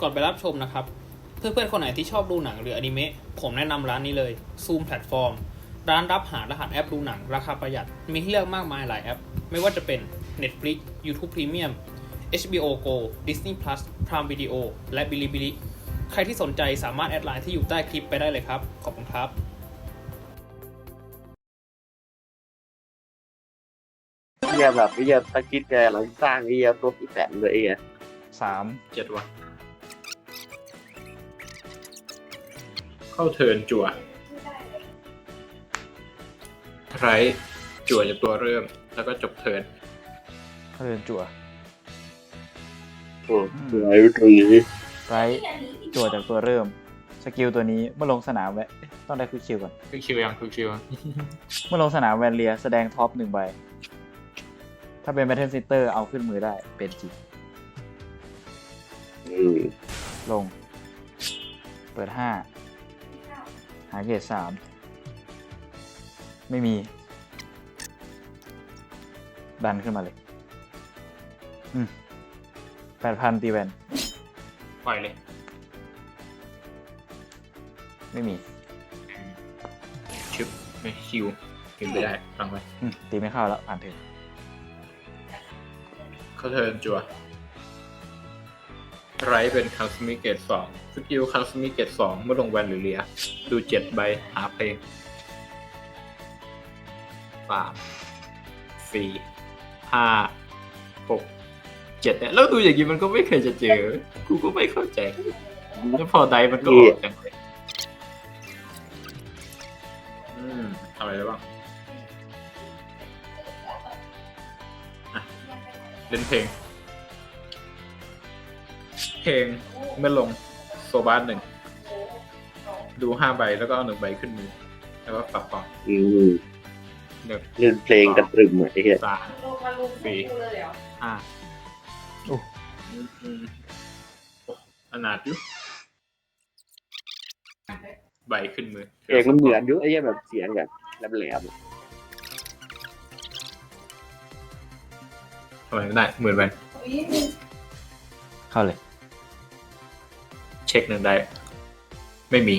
ก่อนไปรับชมนะครับ เพื่อนๆคนไหนที่ชอบดูหนังหรืออนิเมะผมแนะนำร้านนี้เลย Zoom Platform ร้านรับหารหัสแอปดูหนัง ราคาประหยัดมีให้เลือกมากมายหลายแอป ไม่ว่าจะเป็น Netflix YouTube Premium HBO Go Disney Plus Prime Video และ Bilibili ใครที่สนใจสามารถแอดไลน์ที่อยู่ใต้คลิปไปได้เลยครับ ขอบคุณครับ เฮียแบบไอ้เฮียตะคิดแกหลังสร้างไอ้เฮียตัวอีแสนเลยไอ้เฮียสามเจ็ดวะ เข้าเทิร์นจั่วไรจั่วจากตัวเริ่ม แล้วก็จบเทิร์นเขาเดินจั่วโอ้เหนื่อยไปตรงนี้ไรจั่วจากตัวเริ่ม สกิลตัวนี้เมื่อลงสนามแวะเอ๊ะต้องได้คุยคิวก่อนคือคิวยังคือคิวยังเมื่อลงสนามแวนเลียแสดงท็อปหนึ่งใบ ถ้าเป็นแบทเทิลซิสเตอร์เอาขึ้นมือได้เป็นจีอืมลง เปิดห้า หาเกตสามไม่มี ดันขึ้นมาเลยอืมแปดพันตีแวนปล่อยเลย ไม่มีชึบไม่คิวกินไปได้ฟังไว้อืมตีไม่เข้าแล้วผ่านเถึงเข้าเทิร์นจั่ว ไรเป็นคัลสมิเกตสองสกิลคัลสมิเกตสองเมื่อลงแวนหรือเลีย ดูเจ็ดใบหาเพลงสามสี่ห้าหกเจ็ดเนี่ยแล้วดูอย่างนี้มันก็ไม่เคยจะเจอ กูก็ไม่เข้าใจแล้วพอไดมันก็ออกจังเลยอืมทำอะไรได้บ้างเล่นเพลง เพลงเมื่อลงโซบาสหนึ่ง ดูห้าใบแล้วก็เอาหนึ่งใบขึ้นมือ แล้วก็ปรับกล่องอืมหนึ่งเล่นเพลงกันตรึมอะไอ้เฮียสามสี่ห้าโอ้ อืมอืมโอ้อนาถอยู่ใบขึ้นมือเพลงมันเหมือนอยู่ไอ้เฮียแบบเสียงแบบแหลมทำไมไม่ได้หมื่นใบเข้าเลย เช็คหนึ่งได้ ไม่มี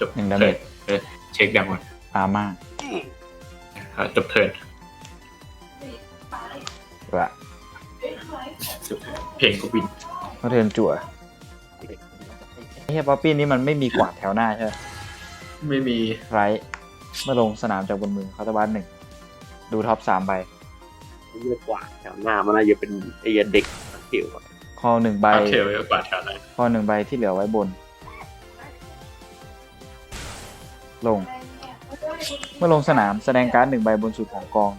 จบหนึ่งดาเทิเมร์จ นเออเช็คดังก่อนอาม่าอะจบเทิร์นวะจบเพลงก็บินเขาเทิร์นจั่วไอ้เฮียป๊อปปี้นี่มันไม่มีกวาดแถวหน้าใช่ไหมไม่มีไรเมื่อลงสนามจากบนมือเขาตะวันหนึ่ง ดูท็อปสามใบๆไอ้เฮียกว่าแถวหน้ามันน่าจะเป็นไอ้เฮียเด็กเกี่ยวอะ คอหนึ่งใบปาเทลเยอะกว่าแถวไหนคอหนึ่งใบที่เหลือไว้บน ลง เมื่อลงสนามแสดงการ์ดหนึ่งใบบนสุดของกอง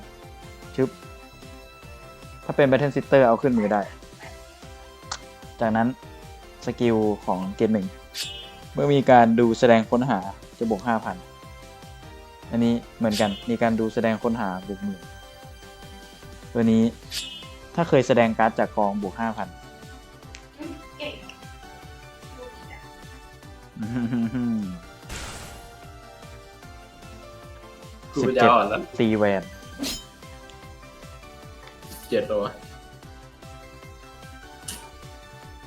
ชึบ ถ้าเป็น Battle Sitter เอาขึ้นมือได้ จากนั้นสกิลของเกณฑ์หนึ่ง เมื่อมีการดูแสดงค้นหาจะบวกห้าพันอันนี้เหมือนกันมีการดูแสดงค้นหาบวกหมื่นตัวนี้ถ้าเคยแสดงการ์ดจากกองบวกห้าพัน กูสิบจะเจ็ดอ่อนแล้วตีแวนเจ็ดตัว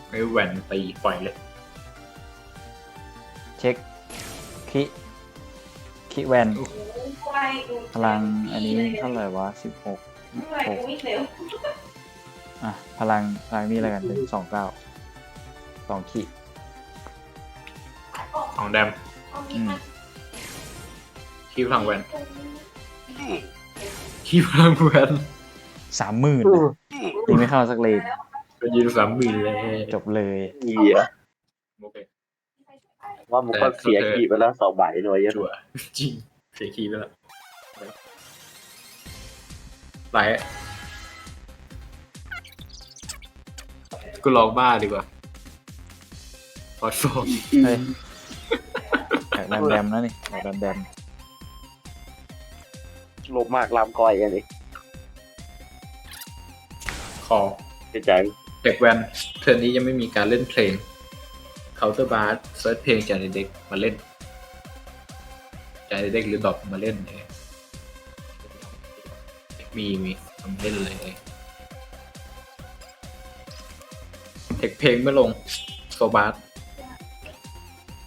ไม่แหวนตีปล่อยเลยเช็คคิคิแวนพลังอันนี้เท่าไหร่วะสิบหกหกอะ พลังพลังนี่แล้วกันเป็นสองเก้าสองขี ของแดมอืมคีพลังแหวนคีพลังแหวนสามหมื่นตีไม่เข้าสักเลนก็ยืนสามหมื่นเลยจบเลยเฮียโอเคว่ามันก็เสียขีดไปแล้วสองใบหน่อยเฮียจั่วจริงเสียคีย์ไปแล้วไหลกูลองบ้าดีกว่าพอโซเฮ้ยอยาก แดมแดมๆนะนี่อยากแดมแดมโลภมากลามก้อยกันเลยคอเสียใจเด็กแวนเทอร์นนี้ยังไม่มีการเล่นเพลงเคาน์เตอร์บาร์เซิร์ชเพลงจากในเด็กมาเล่นจากในเด็กหรือดรอปมาเล่นเองมีมีทำเล่นเลยเทคเพลงไม่ลงโซบาส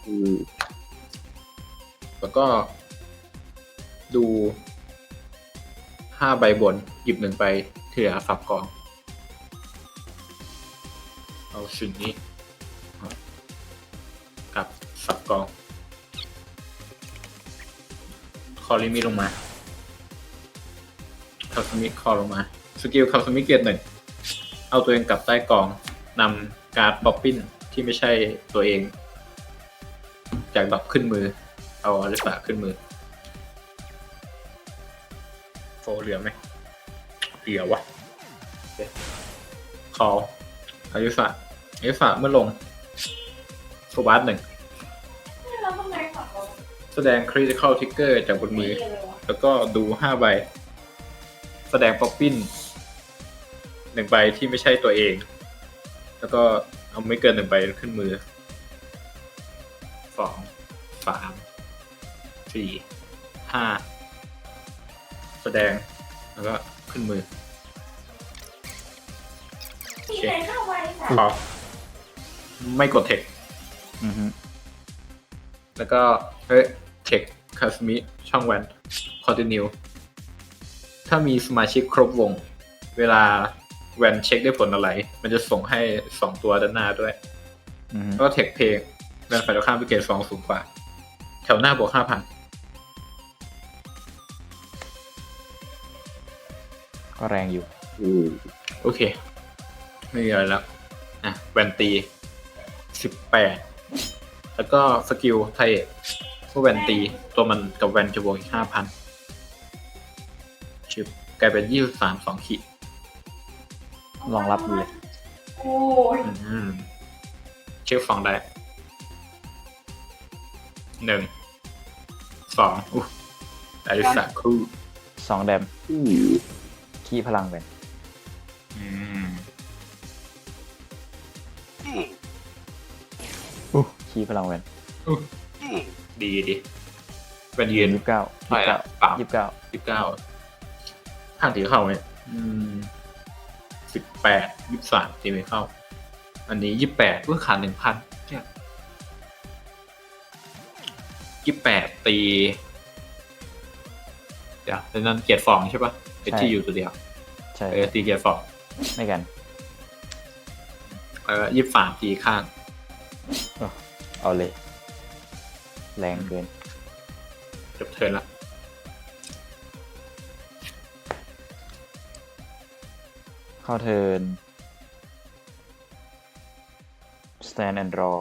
อืม แล้วก็ ดูห้าใบบน หยิบหนึ่งใบที่เหลือสับกอง เอาสิ่งนี้กับสับกอง คอลิมิลงมาคาสมิคอลงมา สกิลคาสมิเกียรหนึ่ง เอาตัวเองกลับใต้กองนำการ์ดป๊อปปิ้นที่ไม่ใช่ตัวเอง จากดอกขึ้นมือ เอาอลิสาขึ้นมือโฟเหลือไหมเหลือวะคออายุสะอายุสะเมื่อลงโซบาสหนึ่งแสดง critical trigger จากบนมือ แล้วก็ดูห้าใบ แสดงป๊อปปิ้นหนึ่งใบที่ไม่ใช่ตัวเอง แล้วก็เอาไม่เกินหนึ่งใบขึ้นมือสองสาม สี่ห้าแสดง แล้วก็ขึ้นมือโอเคพอไม่กดเทค อือฮึแล้วก็เฮ้ยเช็คคาสมิช่องแวนคอนติเนียถ้ามีสมาชิกครบวง เวลาแวนเช็คได้ผลอะไร มันจะส่งให้สองตัวด้านหน้าด้วย อือฮึแล้วก็เทคเพลงแวนฝ่ายตรงข้ามไปเกรดสองสูงกว่า แถวหน้าบวกห้าพัน ก็แรงอยู่ อืมโอเค ไม่มีอะไรแล้วอะแวนตีสิบแปดแล้วก็สกิลไทยเมื่อแวนตีตัวมันกับแวนจะบวกอีกห้าพันชิบกลายเป็นยี่สิบสามสองขีดรองรับอยู่เลย โอ้ยอืมเช็คฟองได้หนึ่งสองอู้ได้สักครู่สองแดม อืม ขี้พลังไปอืมอู้ขี้พลังแวนดีดีแวนยืนยี่สิบเก้าไปละเปล่ายี่สิบเก้าสิบเก้าข้างตีเข้าไหมอืมสิบแปดยี่สามตีไม่เข้า อันนี้ยี่แปดเพื่อขาดหนึ่งพันยี่แปดตี เดี๋ยวแต่นั้นเกียรติฟองใช่ปะ เป็นที่อยู่ตัวเดียวใช่เออตีเกียรติฟองไม่กัน เออยี่สามตีข้าง เอาเลย แรงเกินจบเทิร์นละเข้าเทิร์น stand and draw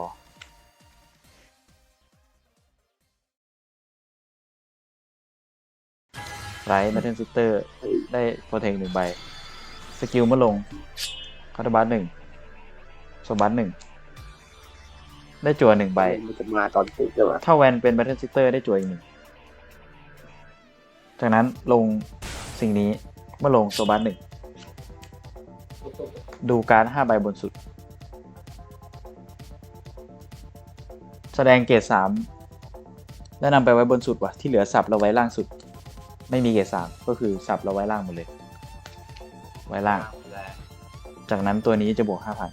ไรแมทเทนซิสเตอร์ได้โปรเทคหนึ่งใบ สกิลเมื่อลงคาร์บัสหนึ่งสมบัติหนึ่งได้จั่วหนึ่งใบ มันจะมาตอนสุดใช่ไหมถ้าแวนเป็นแบทเทิลซิสเตอร์ได้จั่วอีกหนึ่งจากนั้นลงสิ่งนี้เมื่อลงโซบัสหนึ่งดูการ์ดห้าใบบนสุด แสดงเกรดสามแล้วนำไปไว้บนสุดว่ะที่เหลือสับเราไว้ล่างสุด ไม่มีเกรดสามก็คือสับเราไว้ล่างหมดเลย ไว้ล่าง จากนั้นตัวนี้จะบวกห้าพัน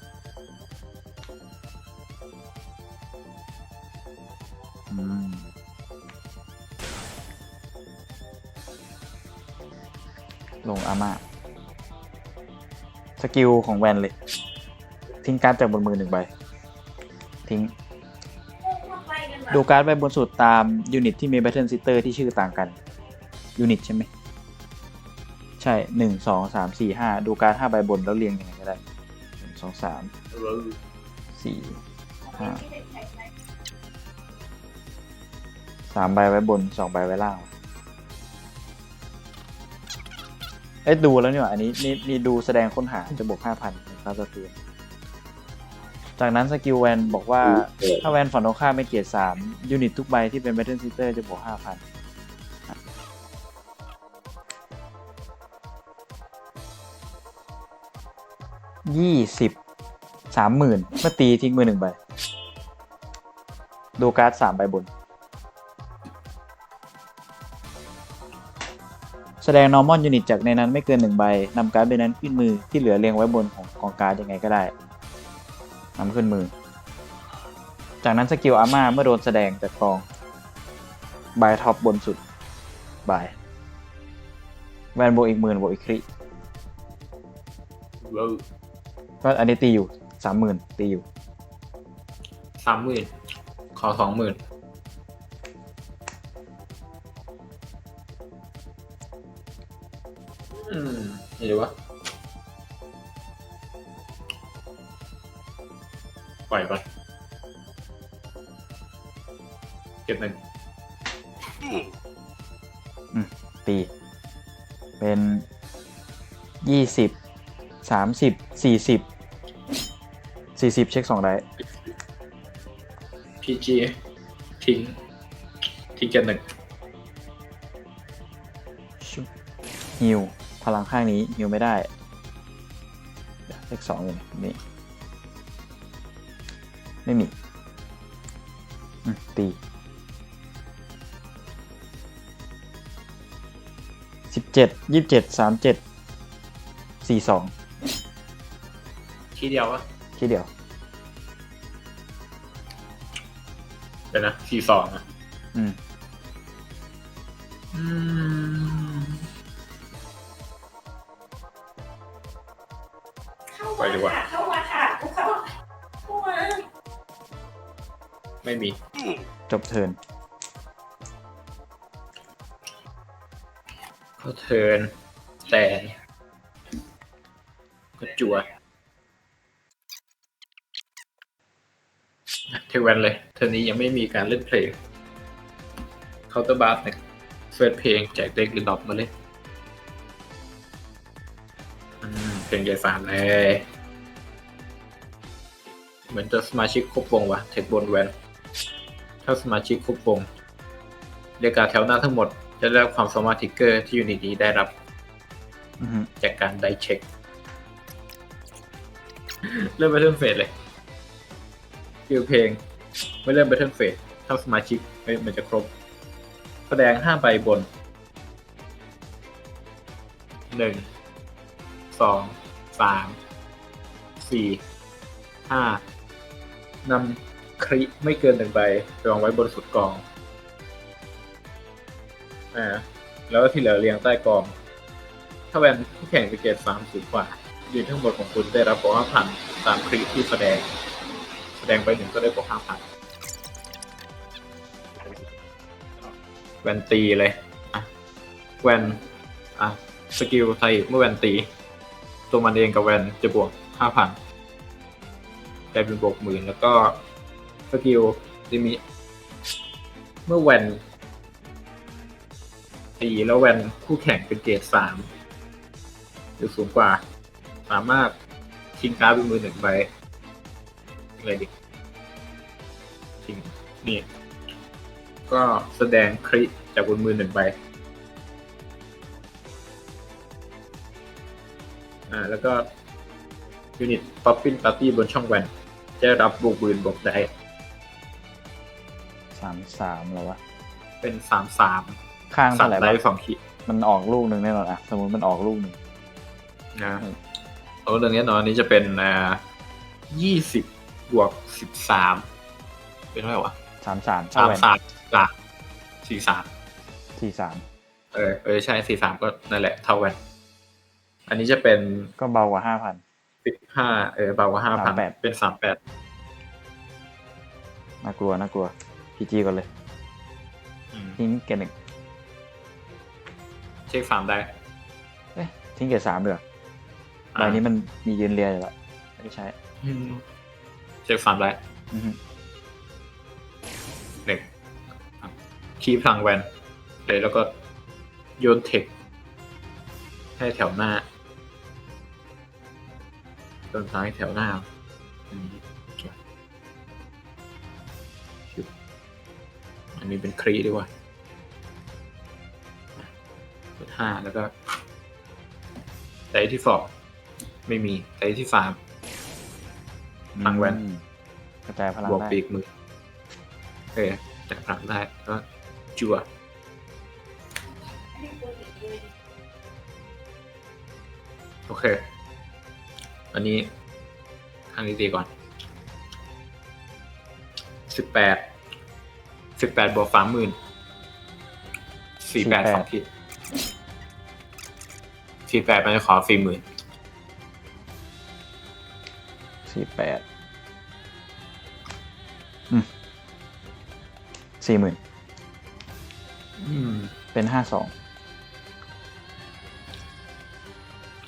ลงอาม่าสกิลของแวนเลย ทิ้งการ์ดจากบนมือหนึ่งใบ ทิ้ง ดูการ์ดใบบนสุดตามยูนิตที่มีแบทเทิลซิสเตอร์ที่ชื่อต่างกัน ยูนิตใช่ไหมใช่หนึ่งสองสามสี่ห้าดูการ์ดห้าใบบนแล้วเรียงยังไงก็ได้หนึ่งสองสามสี่ห้าสามใบไว้บนสองใบไว้ล่างเอ้ยดูแล้วนี่หว่าอันนี้นี่นี่ดูแสดงค้นหาจะบวกห้าพันครับสตูนจากนั้นสกิลแวนบอกว่า ถ้าแวนฝั่งตรงข้ามไม่เกียรติสามยูนิตทุกใบที่เป็นแบทเทิลซิสเตอร์จะบวกห้าพัน ยี่สิบสามหมื่นเมื่อตีทิ้งมือหนึ่งใบ ดูการ์ดสามใบบน แสดง normal unit จากในนั้นไม่เกินหนึ่งใบนำการ์ดใบนั้นขึ้นมือที่เหลือเรียงไว้บนของกองการ์ดยังไงก็ได้นำขึ้นมือ จากนั้นสกิลอาม่าเมื่อโดนแสดงจากกองบายท็อปบนสุดบายแวนโบอีกหมื่นโบอีกคริ ก็อันนี้ตีอยู่สามหมื่นตีอยู่สามหมื่นขอสองหมื่นอืมนี่ดูวะปล่อยก่อนเก็บหนึ่งตี เป็นยี่สิบสามสิบสี่สิบ สี่สิบเช็คสองได้พีจีทิ้ง ทิ้งเก็บหนึ่งฮิวพลังข้างนี้ฮิวไม่ได้เดี๋ยวเลขสองอยู่นี่ ไม่มีอืมตีสิบเจ็ดยี่สิบเจ็ดสามเจ็ดสี่สองทีเดียววะ ดี๋ยวนะสี่สองอะอืม อืมไปดีกว่าเข้ามาค่ะเข้าเข้ามาไม่มี จบเทิร์นก็เทิร์นแต่ก็จัวเท คแวนเลย เทอร์นนี้ยังไม่มีการเล่นเพลงเคาน์เตอร์บาร์เนี่ยเฟิร์สเพลงแจกเด็กหรือดรอปมาเลยอืมเพลงใหญ่สามเลย เหมือนจะสมาชิกครบวงวะเทคบนแวนถ้าสมาชิกครบวงเรียกการแถวหน้าทั้งหมด จะได้รับความสามารถทิกเกอร์ที่ยูนิตนี้ได้รับอือฮึจากการได้เช็ค เริ่ม Battle Phase เลย คิวเพลง ไม่เริ่ม Battle Phase ถ้าสมาชิกมันจะครบ แสดงห้าใบบนหนึ่งสองสามสี่ห้านำคริไม่เกินหนึ่งใบไปวางไว้บนสุดกองอ่าแล้วที่เหลือเรียงใต้กอง ถ้าแวนผู้แข่งจะเกรดสามสูงกว่ายืนทั้งหมดของคุณได้รับบวกห้าพันตามคลิที่แสดง แดงไปหนึ่งก็ได้บวกห้าพันแวนตีเลยอะแวนอะสกิลไทยเมื่อแวนตี ตัวมันเองกับแวนจะบวกห้าพันกลายเป็นบวกหมื่นแล้วก็สกิลดิมิเมื่อแวนตีแล้วแวนคู่แข่งเป็นเกรดสามหรือสูงกว่า สามารถทิ้งการ์ดเป็นมือหนึ่งใบ อะไรดิทิ้งนี่ ก็แสดงคริจากบนมือหนึ่งใบอ่าแล้วก็ยูนิตป๊อปปิ้นปาร์ตี้บนช่องแวนจะได้รับบวกบืนบวกได้สามสามแล้ววะ เป็นสามสามข้างสาเท่ามไหร่ได้วะสองขีดมันออกลูกหนึ่งแน่นอนอะสมมติมันออกลูกหนึ่งนะอืมโอ้เรื่องนี้เนอะอันนี้จะเป็นอ่ายี่สิบ บวกสิบสามเป็นเท่าไหร่วะสามสามสามแวนสามสามสี่สามสี่สามเออเออใช่สี่สามก็นั่นแหละเท่ากันอันนี้จะเป็นก็เบากว่าห้าพันสิบห้าเออเบากว่าห้าพัน38เป็นสามแปดน่ากลัวน่ากลัวพีจีก่อนเลยทิ้งเกตหนึ่งเช็คสามได้เอ๊ะทิ้งเกตสามเดือใบนี้มันมียืนเรียอยู่แล้วไม่ได้ใช้อืม เช็คสามได้อือฮึหนึ่งคีพลังแวนเลยแล้วก็โยนเทคให้แถวหน้าโยนซ้ายแถวหน้าอืมโอเคอันนี้เป็นครีดีกว่ากดห้าแล้วก็ไดที่สองไม่มีไดที่สาม พลังแวนอืมกระจายพลังบวกได้ปีกมือเออจากพลังได้ก็จั่วโอเค อันนี้ทางนี้ตีก่อนสิบแปดสิบแปดบวกสามหมื่นสี่แปดสองขีดสี่แปดมันจะขอสี่หมื่น สี่แปดอืมสี่หมื่นเป็นห้าสอง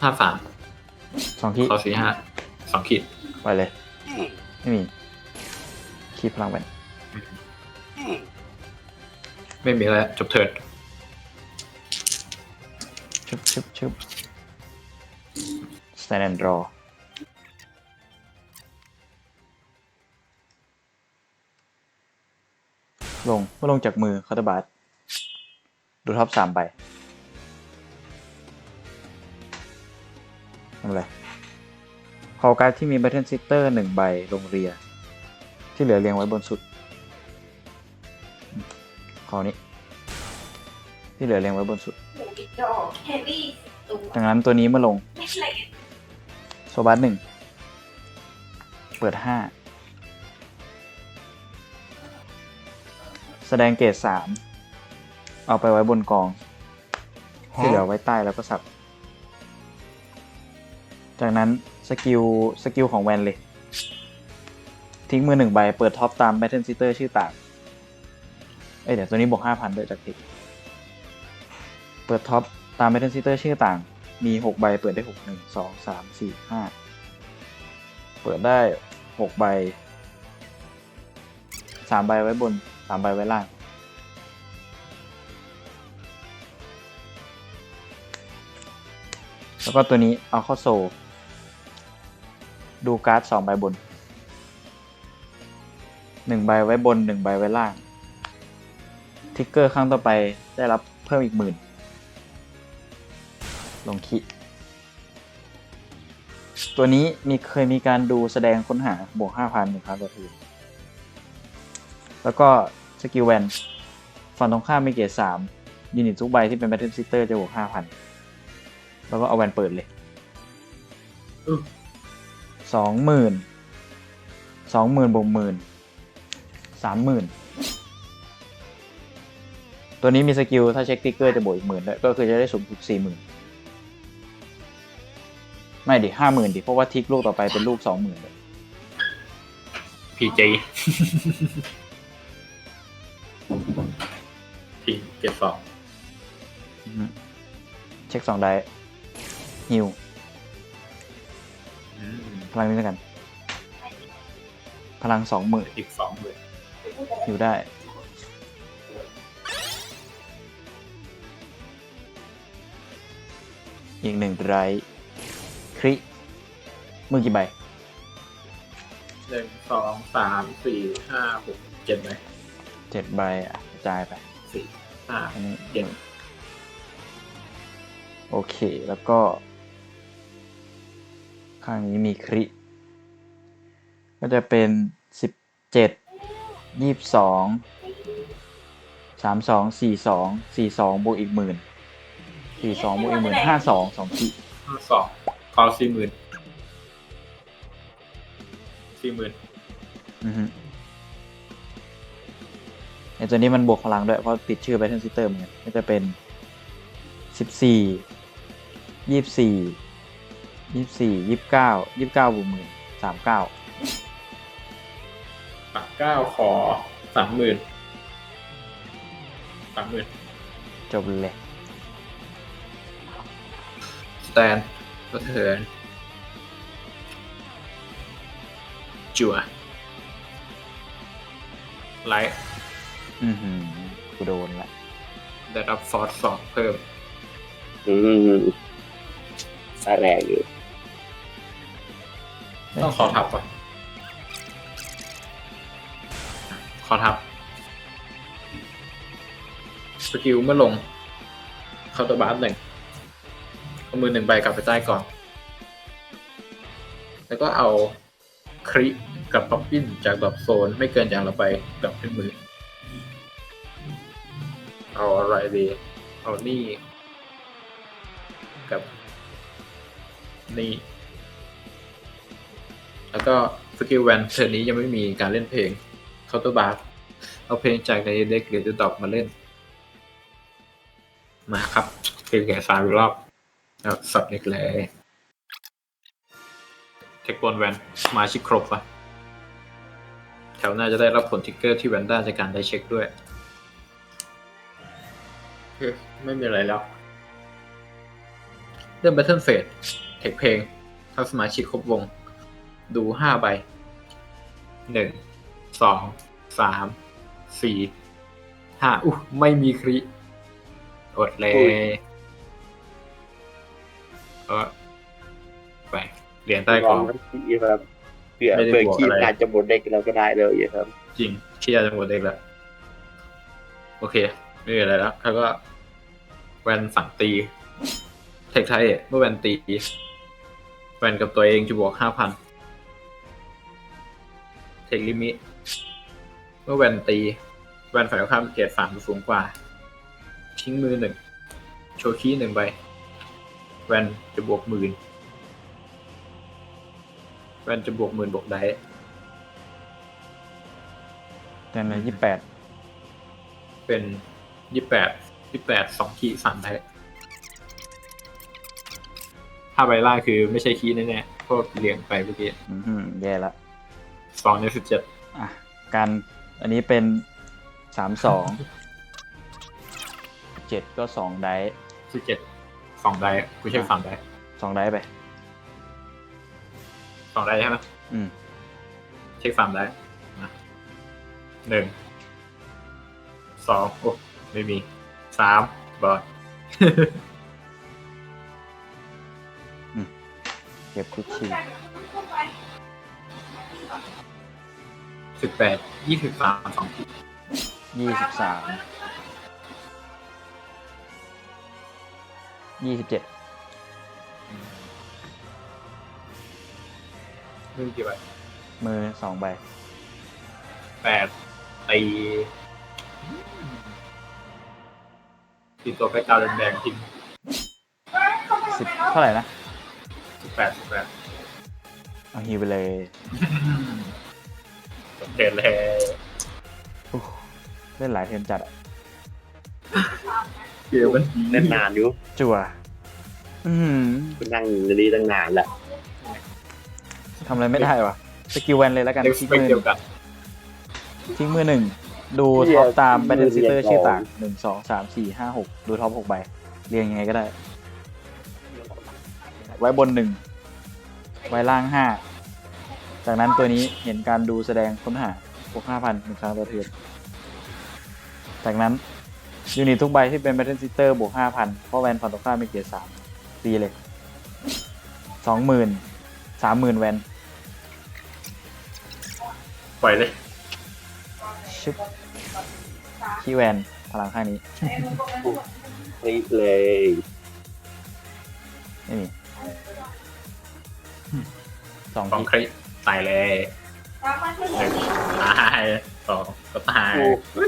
ห้าสามสองที่ขอสี่ห้าสองขีดไปเลย ไม่มีคีบพลังเป็นไม่มีแล้วจบเทิร์นชึบชึบชึบ stand and draw ลงเมื่อลงจากมือคาร์ตบาร์ดูท็อปสามใบทำอะไรคอการ์ดที่มี Battle Sitter หนึ่งใบลงเรีย ที่เหลือเรียงไว้บนสุดคอนี้ ที่เหลือเรียงไว้บนสุดดังนั้นตัวนี้เมื่อลงโซบัสหนึ่ง เปิดห้า แสดงเกรดสามเอาไปไว้บนกอง ที่เหลือไว้ใต้แล้วก็สับ จากนั้นสกิลสกิลของแวนเลย ทิ้งมือหนึ่งใบ เปิดท็อปตาม Battle Sitter ชื่อต่าง เอ้ยเดี๋ยวตัวนี้บวกห้าพันด้วยจากทิกเปิดท็อปตาม Battle Sitter ชื่อต่าง มีหกใบเปิดได้หกหนึ่งสองสามสี่ห้าเปิดได้หกใบสามใบไว้บน สามใบไว้ล่าง แล้วก็ตัวนี้เอาเข้าโซ ดูการ์ดสองใบบนหนึ่งใบไว้บนหนึ่งใบไว้ล่าง ทิกเกอร์ครั้งต่อไปได้รับเพิ่มอีกหมื่น ลงคิตัวนี้มีเคยมีการดูแสดงค้นหาบวกห้าพันหนึ่งครั้งต่อทีแล้วก็ สกิลแวนฝั่งตรงข้ามมีเกรดสามยูนิตทุกใบที่เป็นแบทเทิลซิสเตอร์จะบวกห้าพันแล้วก็เอาแวนเปิดเลยสองหมื่นสองหมื่นบวกหมื่นสามหมื่นตัวนี้มีสกิลถ้าเช็คติ๊กเกอร์จะบวกอีกหมื่นด้วยก็คือจะได้สูงสุดสี่หมื่นไม่ดิห้าหมื่นดิเพราะว่าทิกลูกต่อไปเป็นลูกสองหมื่นเลยพีจี ทีเก็บสองเช็คสองได้ฮิวพลังนี้แล้วกัน พลังสองหมื่นอีกสองหมื่นฮิวได้ อีกหนึ่งไรคริมือกี่ใบ หนึ่งสองสามสี่ห้าหกเจ็ดไหม เจ็ดใบอะกระจายไปสี่ห้าอันนี้เจ็ดโอเค แล้วก็ ข้างนี้มีคริ ก็จะเป็นสิบเจ็ดยี่สิบสองสามสองสี่สองสี่สองบวกอีกหมื่นสี่สองบวกอีกหมื่นห้าสองสองขีห้าสองขอสี่หมื่นสี่หมื่นอือฮึ ไอตัวนี้มันบวกพลังด้วย เพราะติดชื่อ Battle Sister เหมือนกันก็จะเป็นสิบสี่ยี่สิบสี่ยี่สิบสี่ยี่สิบเก้ายี่สิบเก้าบวกหมื่นสามเก้าปากเก้าขอสามหมื่นสามหมื่นจบเลย สแตนก็เถินจั่วไลท์ อือหือกูโดนละได้รับฟอร์สสองเพิ่ม อืมสายแรงอยู่ ต้องขอทับก่อนขอทับ สกิลเมื่อลงเคาน์เตอร์บาร์หนึ่งเอามือหนึ่งใบกลับไปใต้ก่อน แล้วก็เอาคริกับป๊อปปิ้นจากดรอปโซน ไม่เกินอย่างละใบกลับขึ้นมือ เอาอะไรดี เอานี่ กับ นี่ แล้วก็สกิลแวนเทอร์นี้ยังไม่มีการเล่นเพลงเคาน์เตอร์บาร์เอาเพลงจากในเด็กหรือจะดอกมาเล่น มาครับ เพลงแก่สามอีกรอบแล้วสับเด็กเลยเทคบอลแวนมาชิครบปะแถวหน้าจะได้รับผลทิกเกอร์ที่แวนด้าจากการได้เช็คด้วย ไม่มีอะไรแล้ว เริ่ม Battle Phase เทคเพลงถ้าสมาชิกครบวง ดูห้าใบหนึ่งสองสามสี่ห้าอู้ไม่มีคริอดเลยเออไปเหรียญใต้กลอองงที่แบบเผื่อไม่ได้เผื่อบวกคีอะไรอาจจะหมดเด็กเราก็ได้เลยครับ จริงที่ยาจะหมดเองแล้ว โอเค ไม่มีอะไรแล้วแล้วก็ แวนสั่งตี เทคไทยเมื่อแวนตี แวนกับตัวเองจะบวกห้าพันเทคลิมิตเมื่อแวนตีแวนฝ่ายตรงข้ามเกรดสามสูงกว่า ทิ้งมือหนึ่งโชว์คีย์หนึ่งใบ แวนจะบวกหมื่นแวนจะบวกหมื่นบวกได้แต่ในยี่แปดเป็น ยี่แปดยี่แปดสองคีย์สามได้ถ้าใบล่างคือไม่ใช่คีย์แน่ๆเพราะเรียงไปเมื่อกี้อือหือแย่ละสองในสิบเจ็ดอะการอันนี้เป็นสามสองเจ็ดก็สองไดส์สิบเจ็ดสองได้กูใช้สามได้สองไดส์ไปสองได้ใช่ไหมอืมเช็คสามได้นะหนึ่งสองโอ้ ไม่มีสามบอดเก็บทุกชีสิบแปดยี่สิบสามสองคีย์ยี่สิบสามยี่สิบเจ็ดไม่มีกี่ใบมือสองใบแปดตี ตีตัวไปกาวแดงๆทิ้งสิบเท่าไหร่นะสิบแปดสิบแปดเอาฮิวไปเลยเด็ดเลยอู้เล่นหลายเทมจัดอะเกมมันเล่นนานอยู่จั่วอืมกูนั่งอยู่นี่ตั้งนานแล้วทำอะไรไม่ได้วะสกิลแวนเลยแล้วกันเด็กสทิ้งเปคมือเดียวกันทิ้งมือหนึ่ง ดูท็อปตามแบตเทนซิเตอร์ชื่อต่างหนึ่งสองสามสี่ห้าหกดูท็อปหกใบ เรียงยังไงก็ได้ ไว้บนหนึ่งไว้ล่างห้าจากนั้นตัวนี้เห็นการดูแสดงค้นหาบวกห้าพันหนึ่งครั้งต่อเทิร์นจากนั้นยูนิตทุกใบที่เป็นแบตเทนซิเตอร์บวกห้าพันเพราะแวนฝั่งตรงข้ามมีเกียร์สามตีเลยสองหมื่นสามหมื่นแวนปล่อยเลย ชึบขี้แวนพลังข้างนี้คลิกเลยไม่มีสองสองทีคลิปตายเลยตามมาที่หนึ่งตายสองก็ตายกู